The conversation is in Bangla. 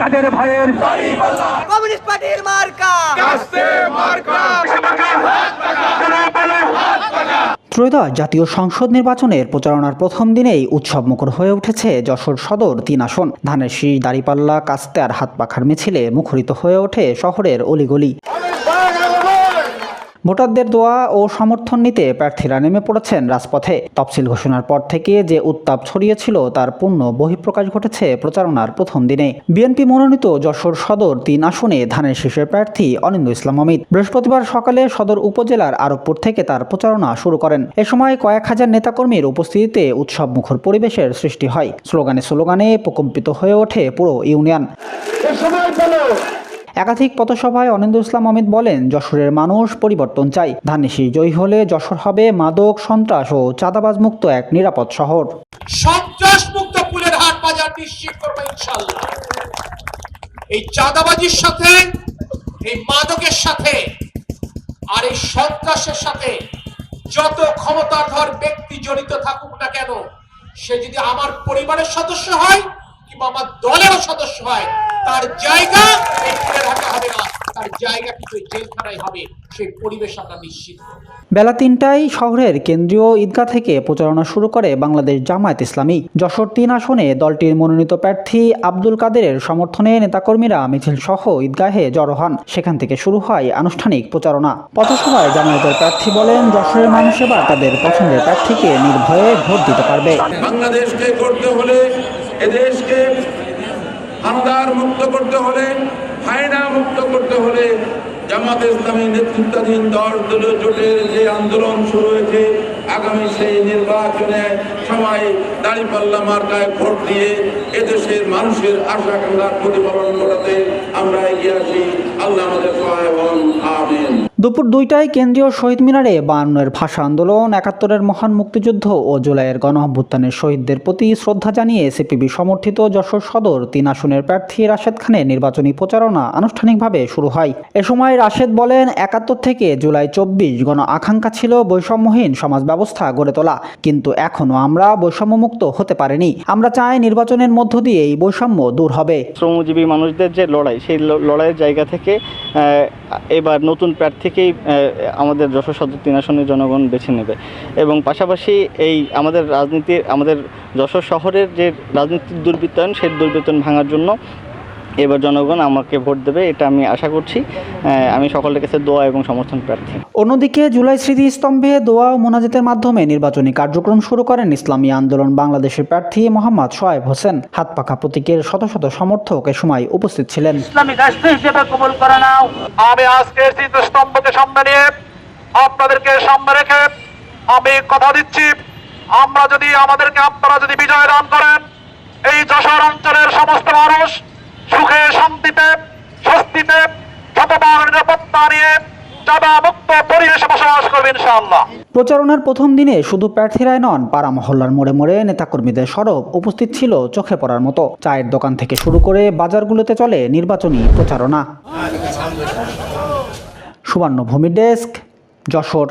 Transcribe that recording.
কাদের ভাইয়ের কমিউনিস্ট পার্টির মার্কা। ত্রয়োদশ জাতীয় সংসদ নির্বাচনের প্রচারণার প্রথম দিনেই উৎসব মুখর হয়ে উঠেছে যশোর সদর তিন আসন। ধানের শীষ দাঁড়িপাল্লা কাস্তে আর হাত পাখার মিছিলে মুখরিত হয়ে ওঠে শহরের অলিগলি। ভোটারদের দোয়া ও সমর্থন নিতে প্রার্থীরা নেমে পড়েছেন রাজপথে। তফসিল ঘোষণার পর থেকে যে উত্তাপ ছড়িয়েছিল তার পূর্ণ বহিঃপ্রকাশ ঘটেছে প্রচারণার প্রথম দিনে। বিএনপি মনোনীত যশোর সদর তিন আসনে ধানের শীষের প্রার্থী অনিন্দ ইসলাম অমিত। বৃহস্পতিবার সকালে সদর উপজেলার আরবপুর থেকে তার প্রচারণা শুরু করেন। এ সময় কয়েক হাজার নেতাকর্মীর উপস্থিতিতে উৎসব মুখর পরিবেশের সৃষ্টি হয়। স্লোগানে স্লোগানে প্রকম্পিত হয়ে ওঠে পুরো ইউনিয়ন। একাধিক পথসভায় অনিন্দ ইসলাম অমিত বলেন, যশোরের মানুষ পরিবর্তন চাই ধানেশি জয়ী হলে যশোর হবে মাদক, সন্ত্রাস ও চাঁদাবাজ মুক্ত এক নিরাপদ শহর। সন্ত্রাস ফুলের হাট বাজার নিশ্চিত এই চাঁদাবাজির সাথে, এই মাদকের সাথে, আর এই সন্ত্রাসের সাথে যত ক্ষমতাধর ব্যক্তি জড়িত থাকুক না কেন, সে যদি আমার পরিবারের সদস্য হয় কিংবা আমার দলেরও সদস্য হয় তার জায়গা হবে না। তার জায়গা কিন্তু জেলখানায় হবে। সেই পরিবেশ আমরা নিশ্চিত বেলা তিনটায় শহরের কেন্দ্রীয় ঈদগাহ থেকে প্রচারণা শুরু করে বাংলাদেশ জামায়াত ইসলামী। যশোর তিন আসনে দলটির মনোনীত প্রার্থী আব্দুল কাদেরের সমর্থনে নেতাকর্মীরা মিছিল সহ ঈদগাহে জড়ো হন। সেখান থেকে শুরু হয় আনুষ্ঠানিক প্রচারণা। পথসভায় জামায়াতের প্রার্থী বলেন যশোরের মানুষ এবার তাদের পছন্দের প্রার্থীকে নির্ভয়ে ভোট দিতে পারবে। বাংলাদেশকে করতে হলে এদেশকে হামদার মুক্ত করতে হলে, হায়না মুক্ত করতে হলে জামাত ইসলামী নেতৃত্বাধীন দশ দলীয় জোটের যে আন্দোলন শুরু হয়েছে, আগামী সেই নির্বাচনে সবাই দাঁড়িপাল্লা মার্কায় ভোট দিয়ে এদেশের মানুষের আশা কাঙ্ক্ষার প্রতিফলন ঘটাতে আমরা এগিয়ে আসি। আল্লাহ আমাদের সহায় হন। দুপুর দুইটায় কেন্দ্রীয় শহীদ মিনারে বায়ান্নের ভাষা আন্দোলন, একাত্তরের মহান মুক্তিযুদ্ধ ও জুলাইয়ের গণঅভ্যুত্থানের শহীদদের প্রতি শ্রদ্ধা জানিয়ে সিপিবি সমর্থিত যশোর সদর তিন আসনের প্রার্থী রাশেদ খানের নির্বাচনী প্রচারণা আনুষ্ঠানিকভাবে শুরু হয়। এ সময় রাশেদ বলেন, একাত্তর থেকে জুলাই চব্বিশ গণ আকাঙ্ক্ষা ছিল বৈষম্যহীন সমাজ ব্যবস্থা গড়ে তোলা, কিন্তু এখনও আমরা বৈষম্যমুক্ত হতে পারিনি। আমরা চাই নির্বাচনের মধ্য দিয়ে এই বৈষম্য দূর হবে। শ্রমজীবী মানুষদের যে লড়াই, সেই লড়াইয়ের জায়গা থেকে এবার নতুন প্রার্থীকেই আমাদের যশোর সদর তিন আসনে জনগণ বেছে নেবে। এবং পাশাপাশি এই আমাদের রাজনীতির, আমাদের যশোর শহরের যে রাজনীতির দুর্বৃত্তায়ন, সেই দুর্বৃত্তায়ন ভাঙার জন্য এবার জনগণ আমাকে ভোট দেবে এটা আমি আশা করছি। আহ, আমি সকলের কাছে দোয়া এবং সমর্থন প্রার্থী। অন্যদিকে জুলাই স্মৃতিস্তম্ভে দোয়া ও মোনাজাতের মাধ্যমে নির্বাচনী কার্যক্রম শুরু করেন ইসলামী আন্দোলন বাংলাদেশের প্রার্থী মোহাম্মদ সোয়েব হোসেন। হাত পাখা প্রতীকের শত শত সমর্থক এ সময় উপস্থিত ছিলেন। ইসলামিক রাষ্ট্র হিসেবে কবুল করে নাও। আমি আজকে স্তম্ভকে সামনে নিয়ে আপনাদেরকে সামনে রেখে আমি কথা দিচ্ছি। আমরা যদি আমাদেরকে আপনারা যদি বিজয় দান করেন এই যশোর অঞ্চলের পরিবেশে বসবাস করবে ইনশাআল্লাহ। প্রচারণার প্রথম দিনে শুধু প্রার্থীরাই নন, পাড়া মহল্লার মোড়ে মোড়ে নেতাকর্মীদের সরব উপস্থিত ছিল চোখে পড়ার মতো। চায়ের দোকান থেকে শুরু করে বাজারগুলোতে চলে নির্বাচনী প্রচারণা। সুবর্ণ ভূমি ডেস্ক, যশোর।